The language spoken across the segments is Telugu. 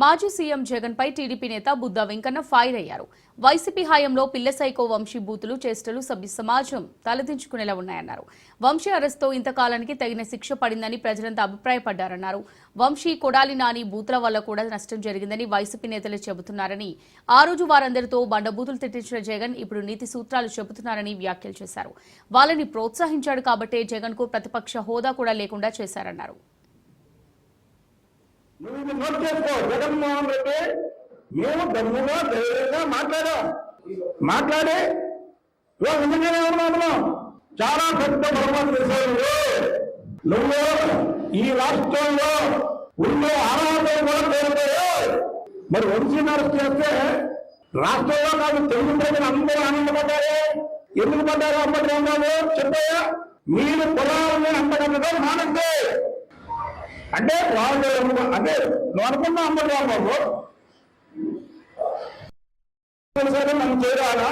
మాజీ సీఎం జగన్పై టీడీపీ నేత బుద్దా వెంకన్న ఫైర్ అయ్యారు. వైసీపీ హయాంలో పిల్ల సైకో వంశీ బూతులు చేష్టలు సభ్య సమాజం తలదించుకునేలా ఉన్నాయన్నారు. వంశీ అరెస్ట్తో ఇంతకాలానికి తగిన శిక్ష పడిందని ప్రజలంతా అభిప్రాయపడ్డారన్నారు. వంశీ కొడాలి నాని బూతుల వల్ల కూడా నష్టం జరిగిందని వైసీపీ నేతలు చెబుతున్నారని ఆ రోజు వారందరితో బండబూతులు తిట్టించిన జగన్ ఇప్పుడు నీతి సూత్రాలు చెబుతున్నారని వ్యాఖ్యలు చేశారు. వాళ్ళని ప్రోత్సహించాడు కాబట్టే జగన్కు ప్రతిపక్ష హోదా కూడా లేకుండా చేశారన్నారు. నువ్వు ఇది నోట్ చేసుకో జగన్మోహన్ రెడ్డి మేము డబ్బుగా ధైర్యంగా మాట్లాడాం. మాట్లాడి. ఇవాళ నిజంగానే ఉన్నాము చాలా పెద్ద బహుమతి చేశావు నువ్వు. ఈ రాష్ట్రంలో ఉండే అర్హతలు కూడా కోల్పోయావు. మరి వంశీని అరెస్ట్ చేస్తే రాష్ట్రంలో కాదు తెలుగు ప్రజలు అందరూ ఆనందపడ్డారు. ఎందుకు పడ్డారు అప్పటి రాంబాబు చెప్పాయా మీరు పొలాలని అంతకంతగా మానంటే అంటే వాళ్ళు అంటే నువ్వు అనుకున్నా అమ్మడు బాబు. సరే మనం చేయాలా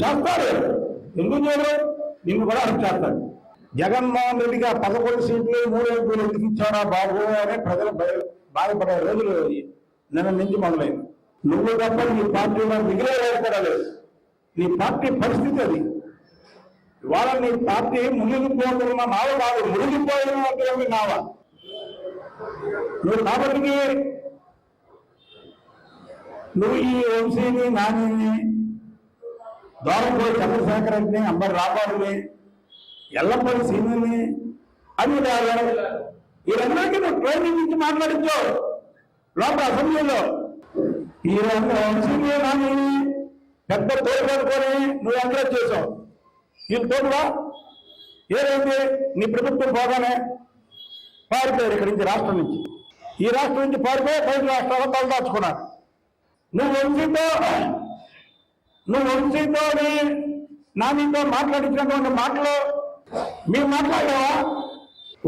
చేస్తారు. ఎందుకు చేయరు? నిన్ను కూడా అరెస్ట్ చేస్తారు. జగన్మోహన్ రెడ్డికి ఆ పదకొండు సీట్లు మూడు ఎంపీలు ఎందుకు ఇచ్చారా బాబు అని ప్రజలు భయ- బాధపడే రోజులు నిన్న నుంచి మొదలైంది. నువ్వు తప్ప నీ పార్టీలో మిగిలే కూడా లేదు నీ పార్టీ పరిస్థితి అది. ఇవాళ నీ పార్టీ మునిగిపోతున్న నావ కాదు మునిగిపోయినటువంటి నావ. నువ్వు కాబట్టి నువ్వు ఈ వంశీని నానిని దోరంపూడి చంద్రశేఖర్ రెడ్డిని అంబర్ రాబాబుని ఎల్లంపల్లి సీనిని అని వీరందరికీ నువ్వు ట్రైనింగ్ ఇచ్చి మాట్లాడించావు లోపల అసెంబ్లీలో. ఈ వంశీని నానిని పెద్ద తోడు పడుకొని నువ్వు ఎంకరేజ్ చేసావు. వీళ్ళు తోడుగా ఏదైంది నీ ప్రభుత్వం పోగానే పారిపోయారు ఇక్కడి నుంచి రాష్ట్రం నుంచి. ఈ రాష్ట్రం నుంచి పారిపోయి బయట రాష్ట్రాల్లో తలదాచుకున్నారు నువ్వు వంశీతో నువ్వు వంశీతో నానితో మాట్లాడించినటువంటి మాటలు మీరు మాట్లాడావా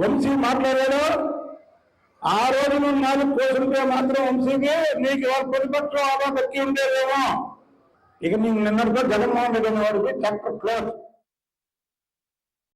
వంశీ మాట్లాడాడు. ఆ రోజు నువ్వు నాలుగు కోసుకుంటే మాత్రం వంశీకి నీకు ఎవరు ప్రతిపక్షం అలా దక్కి ఉండేదేమో. ఇక నేను నిన్నటితో జగన్మోహన్ రెడ్డి అనే వాడికి క్లోజ్